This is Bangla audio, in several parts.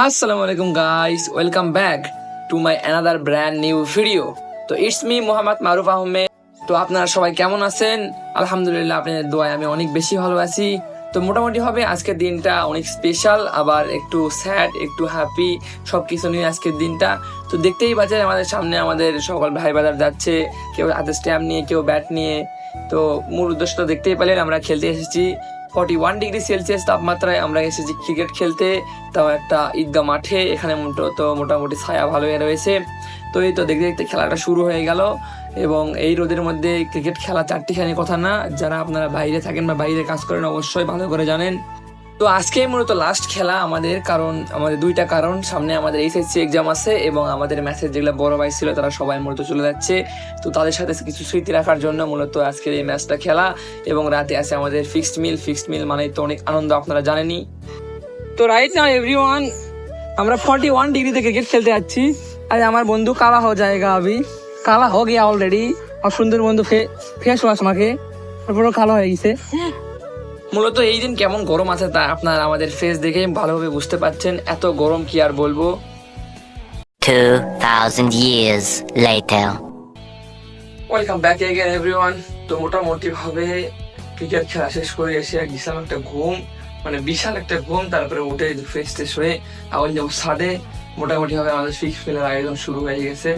আসসালামু আলাইকুম guys welcome back to my another brand new video তো ইটস মি মোহাম্মদ মারুফ আহমেদ তো আপনারা সবাই কেমন আছেন? আলহামদুলিল্লাহ, আপনাদের দোয়ায় আমি অনেক বেশি ভালো আছি। তো মোটামুটি হবে আজকের দিনটা অনেক স্পেশাল আবার একটু স্যাড একটু হ্যাপি সব কিছু নিয়ে আজকের দিনটা। তো দেখতেই পাচ্ছেন, আমাদের সামনে আমাদের সকল ভাই বাজার যাচ্ছে, কেউ হাতে স্ট্যাম্প নিয়ে, কেউ ব্যাট নিয়ে। তো মূল উদ্দেশ্য দেখতেই পেলেন, আমরা খেলতে এসেছি। ফর্টি ওয়ান ডিগ্রি সেলসিয়াস তাপমাত্রায় আমরা এসেছি ক্রিকেট খেলতে। তাও একটা ঈদগা মাঠে, এখানে তো মোটামুটি ছায়া ভালো হয়ে রয়েছে। তো এই তো দেখতে দেখতে খেলাটা শুরু হয়ে গেল। এবং এই রোদের মধ্যে ক্রিকেট খেলা চারটিখানি কথা না, যারা আপনারা বাইরে থাকেন বা বাইরে কাজ করেন অবশ্যই ভালো করে জানেন। তো আজকে মূলত লাস্ট খেলা আমাদের, কারণ আমাদের দুইটা কারণ। সামনে আমাদের এইচএসসি এক্সাম আছে এবং আমাদের ম্যাচের যেগুলো বড় ভাই ছিল, তারা সবাই মূলত চলে যাচ্ছে। তো তাদের সাথে কিছু স্মৃতি রাখার জন্য মূলত আজকের এই ম্যাচটা খেলা এবং রাতে আছে আমাদের ফিক্সড মিল ফিক্সড মিল মানে তো অনেক আনন্দ, আপনারা জানেনই। তো রাইট নাও এভরিওয়ান আমরা ফর্টি ওয়ান ডিগ্রিতে ক্রিকেট খেলতে যাচ্ছি। আর আমার বন্ধু কালা হো জায়গা আবি। কালা হো গিয়া অলরেডি আর সুন্দর বন্ধু ফেস ওয়াশ মাকে। তারপরে কালো হয়ে গেছে। মূলত এই দিন কেমন গরম আছে তা আপনারা আমাদের ফেস দেখে ভালোভাবে বুঝতে পারছেন। এত গরম কি আর বলব? 2,000 years later. Welcome back again everyone তো মোটামুটি ভাবে ক্রিকেট খেলা শেষ করে এসে বিশাল একটা ঘুম মানে বিশাল একটা ঘুম তারপরে উঠে ফ্রেশ ট্রেশ হয়ে আবার যাব সাডে মোটামুটি ভাবে আমাদের ফিক্স ফিলের আয়োজন শুরু হয়ে গেছে।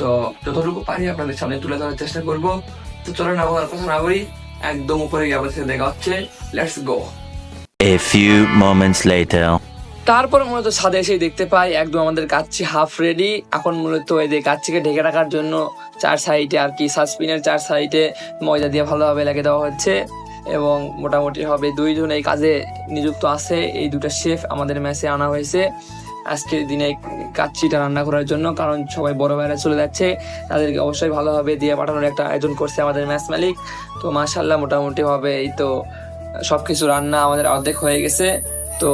তো যতটুকু পারি আপনাদের সামনে তুলে ধরার চেষ্টা করব। তো চলেন আমার কথা না বলি একদম উপরে গিয়ে সাথে দেখা হচ্ছে। Let's go A few moments later. তারপর মূলত ছাদে এসে দেখতে পাই একদম আমাদের কাচ্চি হাফ রেডি এখন মূলত এই যে কাচ্চিকে ঢেকে রাখার জন্য চার সাইডে আর কি সাসপিনের চার সাইডে ময়দা দিয়ে ভালোভাবে লাগিয়ে দেওয়া হচ্ছে এবং মোটামুটি হবে দুইজন এই কাজে নিযুক্ত আছে। এই দুটো শেফ আমাদের ম্যাচে আনা হয়েছে। আজকের দিনে কাচ্চিটা রান্না করার জন্য কারণ সবাই বড় ভাইরা চলে যাচ্ছে। তাদেরকে অবশ্যই ভালোভাবে দিয়ে পাঠানোর একটা আয়োজন করছে আমাদের ম্যাচ মালিক। তো মাশাল্লাহ মোটামুটি হবে এই তো সবকিছু রান্না আমাদের অর্ধেক হয়ে গেছে। তো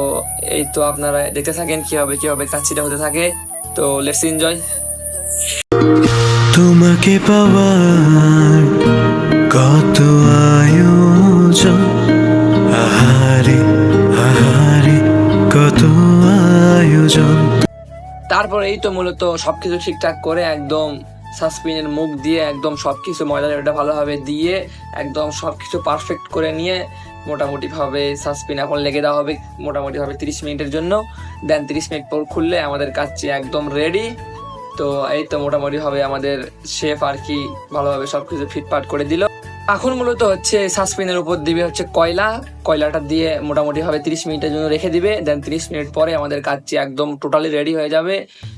এই তো আপনারা দেখতে থাকেন কি হবে কি হবে কাচ্চিটা হতে থাকে। তো লেটস এনজয় তোমাকে পাওয়ার কত আয়োজন? আহারে আহারে কত আয়োজন। তারপর এই তো মূলত সবকিছু ঠিকঠাক করে একদম সাসপিনের মুখ দিয়ে একদম সবকিছু ময়দা এটা ভালোভাবে দিয়ে একদম সবকিছু পারফেক্ট করে নিয়ে মোটামুটি ভাবে সাসপিন এখন লেগে দেওয়া হবে, মোটামুটিভাবে তিরিশ মিনিটের জন্য। দেন তিরিশ মিনিট পর খুললে আমাদের কাচ্চি একদম রেডি তো এই তো মোটামুটিভাবে আমাদের শেফ আর কি ভালোভাবে সবকিছু ফিটফাট করে দিল। এখন মূলত হচ্ছে সাসপিনের উপর দিবে হচ্ছে কয়লা। কয়লাটা দিয়ে মোটামুটিভাবে তিরিশ মিনিটের জন্য রেখে দিবে। দেন তিরিশ মিনিট পরে আমাদের কাচ্চি একদম টোটালি রেডি হয়ে যাবে।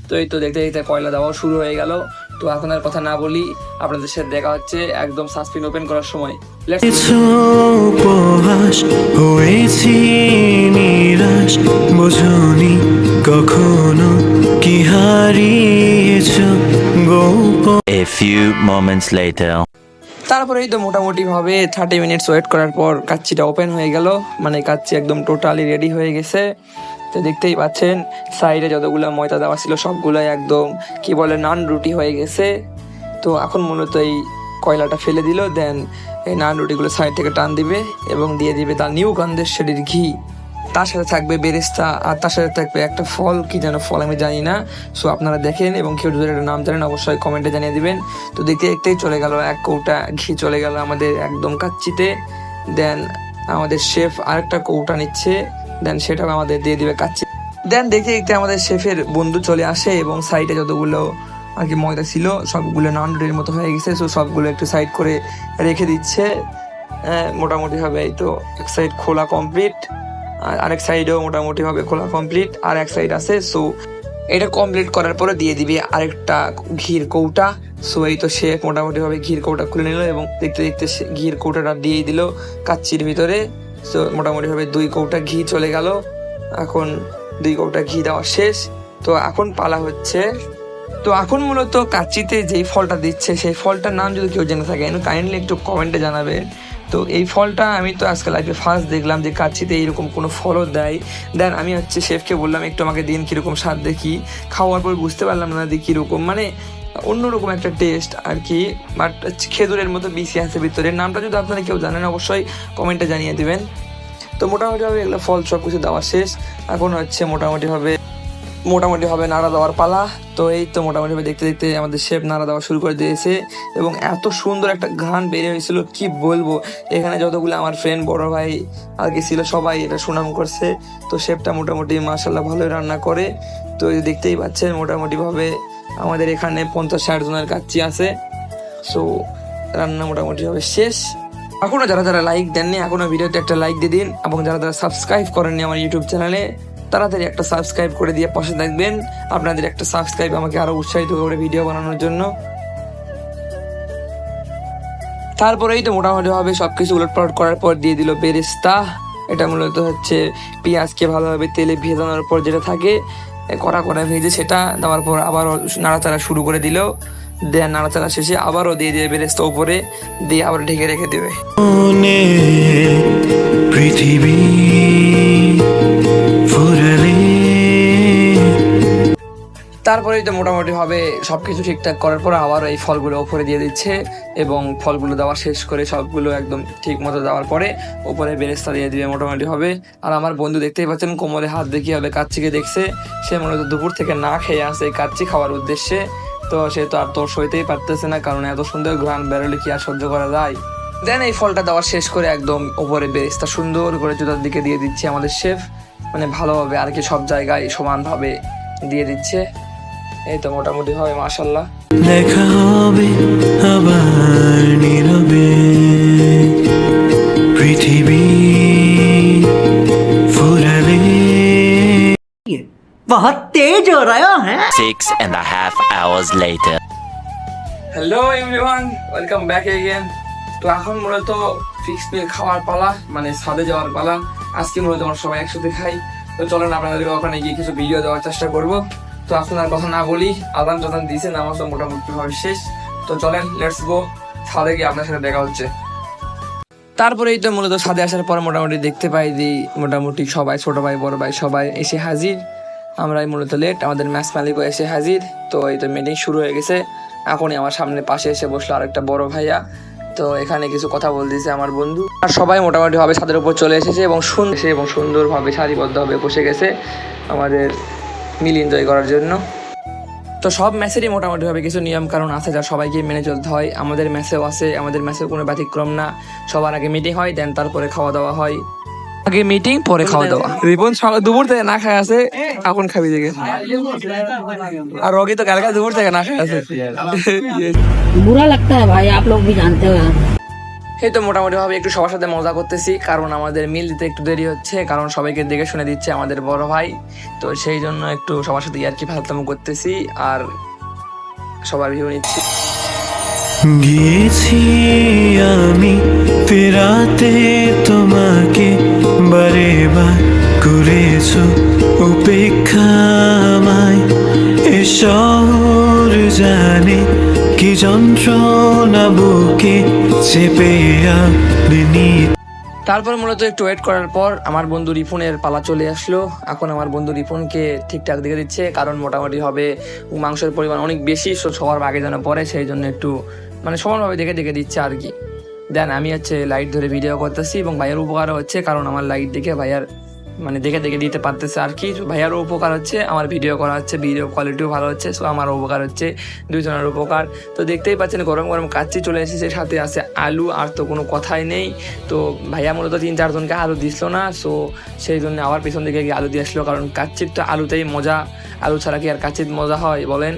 তো এই তো দেখতে দেখতে কয়লা দেওয়া শুরু হয়ে গেল। তো এখন আর কথা না বলি আপনাদের সাথে দেখা হচ্ছে একদম সাসপিন ওপেন করার সময়। বোঝনি কখনো কি হারিয়েছ গোপন A few moments later. তারপরে এই তো মোটামুটি ভাবে থার্টি মিনিটস ওয়েট করার পর কাচ্চিটা ওপেন হয়ে গেল। মানে কাচ্চি একদম টোটালি রেডি হয়ে গেছে। তো দেখতেই পাচ্ছেন, সাইডে যতগুলো ময়দা দেওয়া ছিল, সবগুলোই একদম, কি বলে, নান রুটি হয়ে গেছে। তো এখন মূলত এই কয়লাটা ফেলে দিল, দেন এই নান রুটিগুলো সাইড থেকে টান দিবে এবং দিয়ে দিবে তার নিউ গন্ধের শেডির ঘি। তার সাথে থাকবে বেরেস্তা, আর তার সাথে থাকবে একটা ফল, কি যেন ফল আমি জানি না। সো আপনারা দেখেন এবং কেউ যদি নাম জানেন, অবশ্যই কমেন্টে জানিয়ে দিবেন। তো দেখতে, দেখতেই চলে গেল, এক কৌটা ঘি চলে গেল আমাদের একদম কাচ্চিতে। দেন আমাদের শেফ আরেকটা কৌটা নিচ্ছে। দেন সেটাও আমাদের দিয়ে দিবে কাচ্চি। দেন দেখতে দেখতে আমাদের শেফের বন্ধু চলে আসে এবং সাইডে যতগুলো আর কি ময়দা ছিল সবগুলো নান রুটির মতো হয়ে গেছে সো সবগুলো একটু সাইড করে রেখে দিচ্ছে। আহ, মোটামুটি ভাবে এই তো এক সাইড খোলা কমপ্লিট আর আরেক সাইডেও মোটামুটি ভাবে খোলা কমপ্লিট আর এক সাইড আছে সো এটা কমপ্লিট করার পরে দিয়ে দিবি আরেকটা ঘির কৌটা। সো এই তো শেফ মোটামুটিভাবে ঘির কৌটা খুলে নিল এবং দেখতে দেখতে সে ঘির কৌটাটা দিয়ে দিল কাচ্চির ভিতরে। সো মোটামুটিভাবে দুই কৌটা ঘি চলে গেল। এখন দুই কৌটা ঘি দেওয়া শেষ। তো এখন পালা হচ্ছে। তো এখন মূলত কাচ্চিতে যেই ফলটা দিচ্ছে, সেই ফলটার নাম যদি কেউ জেনে থাকেন কাইন্ডলি একটু কমেন্টে জানাবেন তো এই ফলটা আমি তো আজকে লাইফে ফার্স্ট দেখলাম যে কাচ্চিতে এইরকম কোনো ফলও দেয়। দেন আমি হচ্ছে শেফকে বললাম, একটু আমাকে দিন কীরকম স্বাদ দেখি। খাওয়ার পর বুঝতে পারলাম না যে কীরকম। মানে অন্যরকম একটা টেস্ট আর কি। বাট খেজুরের মতো বিসি আছে ভিতরে। নামটা যদি আপনারা কেউ জানেন, অবশ্যই কমেন্টে জানিয়ে দেবেন। তো মোটামুটিভাবে এগুলো ফল সব কিছু দেওয়া শেষ। এখন হচ্ছে মোটামুটিভাবে মোটামুটি হবে নাড়া দেওয়ার পালা। তো এই তো মোটামুটি ভাবে দেখতে দেখতে আমাদের শেফ নাড়া দেওয়া শুরু করে দিয়েছে। এবং এত সুন্দর একটা ঘ্রাণ বেরিয়ে হয়েছিল, কি বলব? এখানে যতগুলো আমার ফ্রেন্ড বড় ভাই আর কি ছিল, সবাই এটা সুনাম করছে। তো শেফটা মোটামুটি মাসাল্লাহ ভালোই রান্না করে। তো দেখতেই পাচ্ছেন মোটামুটি ভাবে আমাদের এখানে পঞ্চাশ ষাট জনের কাচ্চি আছে। সো রান্না মোটামুটি হবে শেষ। এখনও যারা যারা লাইক দেননি, এখনও ভিডিওতে একটা লাইক দিয়ে দিন। এবং যারা যারা সাবস্ক্রাইব করেননি আমার ইউটিউব চ্যানেলে তাড়াতাড়ি একটা সাবস্ক্রাইব করে দিয়ে পাশে থাকবেন। আপনাদের একটা সাবস্ক্রাইব আমাকে আরও উৎসাহিত করে ভিডিও বানানোর জন্য। তারপরেই তো মোটামুটি ভাবে সবকিছু উলটপালট করার পর দিয়ে দিল বেরেস্তা। এটা মূলত হচ্ছে পেঁয়াজকে ভালোভাবে তেলে ভেজানোর পর যেটা থাকে কড়া কড়া ভেজে সেটা দেওয়ার পর আবার নাড়াচাড়া শুরু করে দিল দেন নাড়াচাড়া শেষে আবারও দিয়ে দিয়ে বেরেস্তা উপরে, দিয়ে আবার ঢেকে রেখে দেবে। পৃথিবী তারপরেই তো মোটামুটি হবে সব কিছু ঠিকঠাক করার পর আবার এই ফলগুলো ওপরে দিয়ে দিচ্ছে এবং ফলগুলো দেওয়া শেষ করে সবগুলো একদম ঠিক মতো দেওয়ার পরে ওপরে বেরেস্তা দিয়ে দিবে মোটামুটি হবে। আর আমার বন্ধু দেখতেই পাচ্ছেন, কোমরে হাত দিয়ে কীভাবে কাচ্চিকে দেখছে। সে মূলত দুপুর থেকে না খেয়ে আসে কাচ্চি খাওয়ার উদ্দেশ্যে। তো সে তো আর তোর সইতেই পারতেছে না, কারণ এত সুন্দর ঘ্রাণ বেরোলে কি আর সহ্য করা যায়? দেন এই ফলটা দেওয়া শেষ করে একদম ওপরে বেরেস্তা সুন্দর করে জুতার দিকে দিয়ে দিচ্ছে আমাদের শেফ মানে ভালোভাবে আর কি সব জায়গায় সমানভাবে দিয়ে দিচ্ছে। এই তো মোটামুটি হবে মাশাল্লাহ দেখা হবে আবার নীরবে। পৃথিবী ফুরাবে। বহুত তেজ হো রহা হ্যায় 6 and a half hours later. Hello everyone welcome back again তো এখন মূলত ফিক্স মিল খাওয়ার পালা মানে ছাদে যাওয়ার পালা। আজকে মূলত আমরা সবাই একসাথে খাই। তো চলেন আপনাদেরকে ওখানে গিয়ে কিছু ভিডিও দেওয়ার চেষ্টা করব। তো আসুন আর কথা না বলি, আদান টাদান দিয়েছে, নামাজ মোটামুটি ভাবে শেষ। তো চলেন লেটস গো ছাদে গিয়ে আপনার সাথে দেখা হচ্ছে। তারপরেই তো মূলত ছাদে আসার পর মোটামুটি দেখতে পাই যে মোটামুটি সবাই, ছোট ভাই, বড় ভাই সবাই এসে হাজির। আমরাই মূলত লেট আমাদের ম্যাচ মালিকও এসে হাজির। তো এই তো মিটিং শুরু হয়ে গেছে। এখনই আমার সামনে পাশে এসে বসল আরেকটা বড় ভাইয়া। তো এখানে কিছু কথা বলতেছে আমার বন্ধু। আর সবাই মোটামুটি ভাবে ছাদের উপর চলে এসেছে এবং সুন্দর এবং সুন্দরভাবে সারিবদ্ধভাবে বসে গেছে। আমাদের মিল এনজয় করার জন্য। তো সব ম্যাচেরই মোটামুটিভাবে কিছু নিয়ম কারণ আছে যা সবাইকে মেনে চলতে হয়। আমাদের ম্যাচেও আছে, আমাদের ম্যাচেও কোনো ব্যতিক্রম না। সবার আগে মিটিং হয় দেন তারপরে খাওয়া দাওয়া হয়। আগে মিটিং পরে খাওয়া দাওয়া। রিপন দুপুর থেকে না খায় আছে, এখন খাবি দেখে। আর রোগী তো কালকে দুপুর থেকে না খায় আছে। বুড়া লাগতা হ্যাঁ ভাই আপ ভি জানতে এই তো মোটামুটি ভাবে একটু সবার সাথে মজা করতেছি। কারণ আমাদের মিল দিতে একটু দেরি হচ্ছে, কারণ সবাইকে দেখে শুনে দিচ্ছে আমাদের বড় ভাই। তো সেই জন্য একটু সবার সাথে ইয়ার্কি ফালতাম করতেছি আর সবার ভিউ নিচ্ছি। গিয়েছি আমি ফেরাতে তোমাকে বারে বার করেছ উপেক্ষা আমায় এ শহর জানে কি যন্ত্রণা বুকে চেপে আনি তারপর মূলত একটু ওয়েট করার পর আমার বন্ধু রিফুনের পালা চলে আসলো। এখন আমার বন্ধু রিফুনকে ঠিকঠাক দেখে দিচ্ছে, কারণ মোটামুটি হবে মাংসের পরিমাণ অনেক বেশি সো সবার আগে যেন পড়ে, সেই জন্য একটু মানে সমানভাবে দেখে দেখে দিচ্ছে আর কি। দেন আমি হচ্ছে লাইট ধরে ভিডিও করতেছি এবং ভাইয়ার উপকারও হচ্ছে, কারণ আমার লাইট দেখে ভাইয়ার মানে দেখে দেখে দিতে পারতেছে আর কি। ভাইয়ারও উপকার হচ্ছে, আমার ভিডিও করা হচ্ছে ভিডিও কোয়ালিটিও ভালো হচ্ছে সো আমার উপকার হচ্ছে দুজনের উপকার। তো দেখতেই পাচ্ছেন গরম গরম কাচ্চি চলে এসেছে, সাথে আছে আলু, আর তো কোনো কথাই নেই। তো ভাইয়া মূলত তিন চারজনকে আলু দিছিল না সো সেই জন্য আবার পিছন দিকে গিয়ে আলু দিয়ে আসলো, কারণ কাচ্চির তো আলুতেই মজা। আলু ছাড়া কি আর কাচ্চির মজা হয়, বলেন।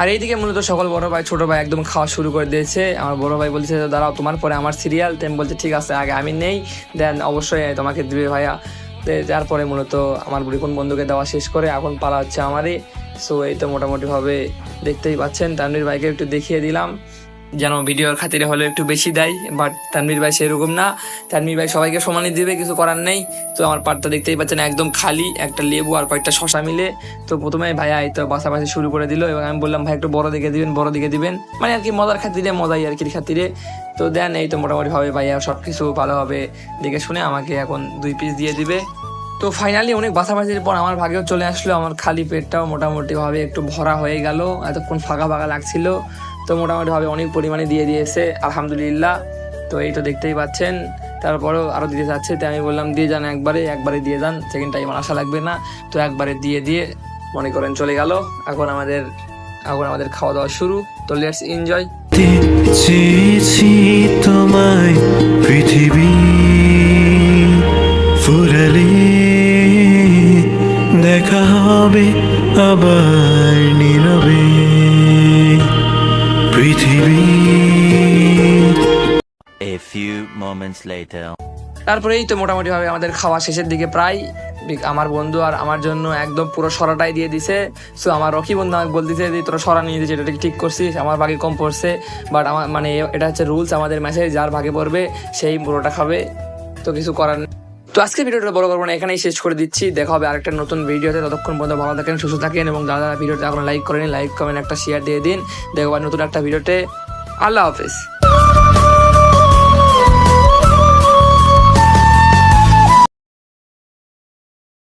আর এইদিকে মূলত সকল বড় ভাই, ছোট ভাই একদম খাওয়া শুরু করে দিয়েছে। আমার বড় ভাই বলছে, দাঁড়াও, তোমার পরে আমার সিরিয়াল। তেম বলছে, ঠিক আছে, আগে আমি নেই, দেন অবশ্যই তোমাকে দিবে ভাইয়া। তো তারপরে মূলত আমার বুড়ি কোন বন্ধুকে দেওয়া শেষ করে এখন পালা হচ্ছে আমারই। সো এই তো মোটামুটিভাবে দেখতেই পাচ্ছেন। তানভীর বাইকে একটু দেখিয়ে দিলাম। যেন ভিডিওর খাতিরে হলে একটু বেশি দেয় বাট তানভীর ভাই সেরকম না। তানভীর ভাই সবাইকে সমানই দিবে, কিছু করার নেই। তো আমার পাটটা দেখতেই পাচ্ছেন একদম খালি একটা লেবু আর কয়েকটা শশা মিলে। তো প্রথমে ভাইয়া এই তো বাসাবাসি শুরু করে দিল, এবং আমি বললাম, ভাই, একটু বড় দিকে দিবেন, বড় দিকে দিবেন। মানে আর কি মজার খাতিরে, মজাই আর কি খাতিরে। তো দেন এই তো মোটামুটি ভাবে ভাইয়া সব কিছু ভালোভাবে দেখে শুনে আমাকে এখন দুই পিস দিয়ে দিবে। তো ফাইনালি অনেক বাছাবাছির পর আমার ভাগেও চলে আসলো, আমার খালি পেটটাও মোটামুটিভাবে একটু ভরা হয়ে গেল, এতক্ষণ ফাঁকা ফাঁকা লাগছিল। তো মোটামুটি ভাবে অনেক পরিমাণে দিয়ে দিয়েছে, আলহামদুলিল্লাহ। তো এই তো দেখতেই পাচ্ছেন, তারপরেও আরও দিতে যাচ্ছে তো আমি বললাম দিয়ে যান একবারে একবারে দিয়ে যান সেকেন্ড টাইম আশা লাগবে না। তো একবারে দিয়ে দিয়ে মনে করেন চলে গেল, এখন আমাদের এখন আমাদের খাওয়া দাওয়া শুরু। তো লেটস এনজয় তোমায় পৃথিবী দেখা হবে আবার। Moments later. তারপরেই তো মোটামুটি ভাবে আমাদের খাওয়া শেষের দিকে প্রায় আমার বন্ধু আর আমার জন্য একদম পুরো সরাটাই দিয়ে দিছে। সো আমার রকি বন্ধু আমাকে বলতেছে যে তোরা সরা নিয়ে দিয়েছে এটা ঠিক করছিস? আমার ভাগে কম পড়ছে বাট আমার মানে এটা হচ্ছে রুলস আমাদের ম্যাচে যার ভাগে পড়বে, সেই পুরোটা খাবে। তো কিছু করার নেই। তো আজকে ভিডিওটা বড় করব না, এখানেই শেষ করে দিচ্ছি। দেখা হবে আরেকটা নতুন ভিডিওতে ততক্ষণ পর্যন্ত ভালো থাকেন, সুস্থ থাকেন, এবং যারা ভিডিওটা এখন লাইক করেন লাইক কমেন্ট একটা শেয়ার দিয়ে দিন। দেখো নতুন একটা ভিডিওতে আল্লাহ হাফেজ।